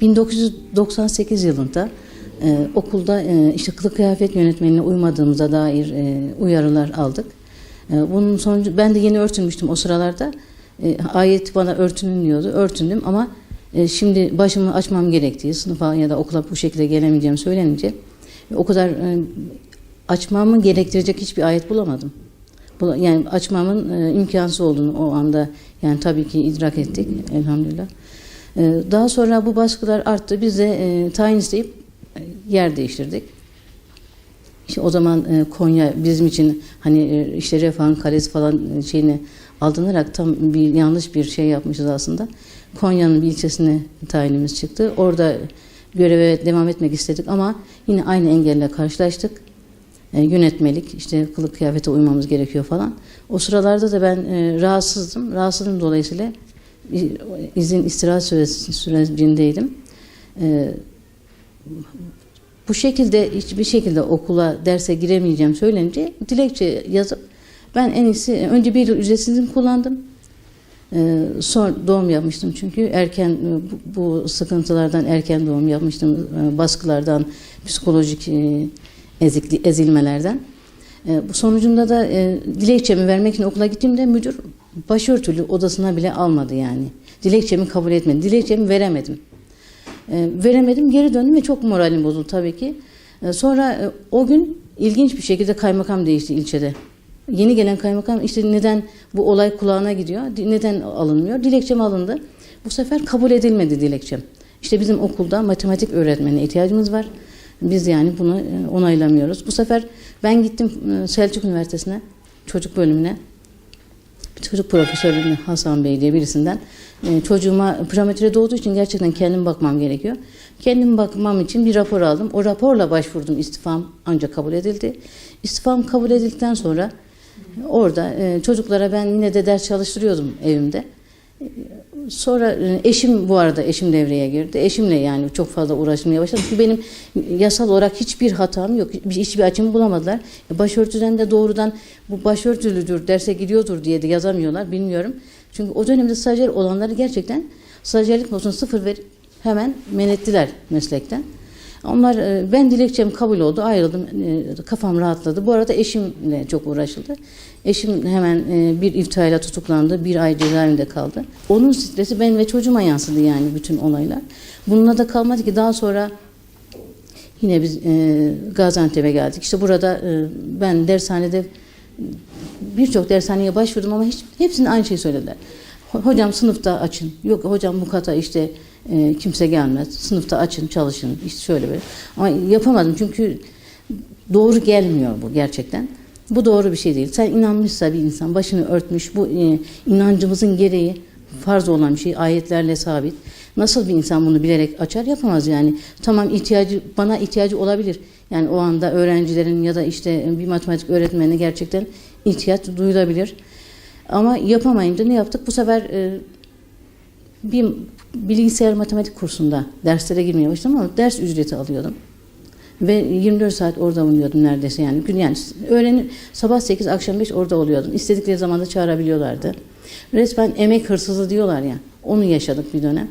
1998 yılında e, okulda e, işte kılık kıyafet yönetmenine uymadığımıza dair e, uyarılar aldık. E, bunun sonucu ben de yeni örtünmüştüm o sıralarda. E, ayet bana örtünün diyordu. Örtündüm ama e, şimdi başımı açmam gerektiği sınıfa ya da okula bu şekilde gelemeyeceğim söylenince o kadar e, açmamı gerektirecek hiçbir ayet bulamadım. Bu- Yani açmamın e, imkansız olduğunu o anda yani tabii ki idrak ettik elhamdülillah. E, daha sonra bu baskılar arttı. Biz de e, tayin isteyip e, yer değiştirdik. İşte o zaman e, Konya bizim için hani e, işte Refah'ın kalesi falan e, şeyini aldınarak tam bir yanlış bir şey yapmışız aslında. Konya'nın bir ilçesine tayinimiz çıktı. Orada göreve devam etmek istedik ama yine aynı engelle karşılaştık. E, yönetmelik, işte kılık kıyafete uymamız gerekiyor falan. O sıralarda da ben e, rahatsızdım. Rahatsızlığım dolayısıyla izin istirahat süresi, sürecindeydim. E, bu şekilde hiçbir şekilde okula derse giremeyeceğim söylenince dilekçe yazıp ben en iyisi önce bir yıl ücretsiz kullandım. Ee, son doğum yapmıştım çünkü erken bu, bu sıkıntılardan erken doğum yapmıştım Ee, baskılardan psikolojik e, ezikli, ezilmelerden. Ee, bu sonucunda da e, dilekçemi vermek için okula gittiğimde müdür başörtülü odasına bile almadı yani. Dilekçemi kabul etmedi. Dilekçemi veremedim. E, veremedim geri döndüm ve çok moralim bozuldu tabii ki. E, sonra e, o gün ilginç bir şekilde kaymakam değişti ilçede. Yeni gelen kaymakam işte neden bu olay kulağına gidiyor, di- neden alınmıyor? Dilekçem alındı. Bu sefer kabul edilmedi dilekçem. İşte bizim okulda matematik öğretmenine ihtiyacımız var. Biz yani bunu e, onaylamıyoruz. Bu sefer ben gittim e, Selçuk Üniversitesi'ne, çocuk bölümüne çocuk profesörü Hasan Bey diye birisinden e, çocuğuma prematüre doğduğu için gerçekten kendim bakmam gerekiyor. Kendim bakmam için bir rapor aldım. O raporla başvurdum istifam ancak kabul edildi. İstifam kabul edildikten sonra orada e, çocuklara ben yine de ders çalıştırıyordum evimde. E, Sonra e, eşim bu arada eşim devreye girdi. Eşimle yani çok fazla uğraşmaya başladım. Çünkü benim yasal olarak hiçbir hatam yok. Hiçbir açımı bulamadılar. E, Başörtüden de doğrudan bu başörtülüdür, derse gidiyordur diye de yazamıyorlar. Bilmiyorum. Çünkü o dönemde stajyer olanları gerçekten stajyerlik notunu sıfır verip hemen men ettiler meslekten. Onlar e, ben dilekçem kabul oldu ayrıldım E, kafam rahatladı. Bu arada eşimle çok uğraşıldı. Eşim hemen e, bir iftirayla tutuklandı. Bir ay cezaevinde kaldı. Onun stresi ben ve çocuğuma yansıdı yani bütün olaylar. Bununla da kalmadı ki daha sonra yine biz Gaziantep'e geldik. İşte burada ben dershanede birçok dershaneye başvurdum ama hiç hepsinin aynı şeyi söylediler. Ho- Hocam sınıfta açın. Yok hocam bu kata işte e, kimse gelmez. Sınıfta açın, çalışın. İşte şöyle böyle. Ama yapamadım çünkü doğru gelmiyor bu gerçekten. Bu doğru bir şey değil. Sen inanmışsa bir insan başını örtmüş bu e, inancımızın gereği farz olan bir şey ayetlerle sabit. Nasıl bir insan bunu bilerek açar yapamaz yani. Tamam ihtiyacı bana ihtiyacı olabilir. Yani o anda öğrencilerin ya da işte bir matematik öğretmenine gerçekten ihtiyaç duyulabilir. Ama yapamayınca ne yaptık? Bu sefer e, bir bilgisayar matematik kursunda derslere girmeye başladım ama ders ücreti alıyordum. Ve 24 saat orada bulunuyordum neredeyse yani. Gün yani öğlen sabah 8 akşam 5 orada oluyordum. İstedikleri zaman da çağırabiliyorlardı. Resmen emek hırsızı diyorlar ya. Onu yaşadık bir dönem.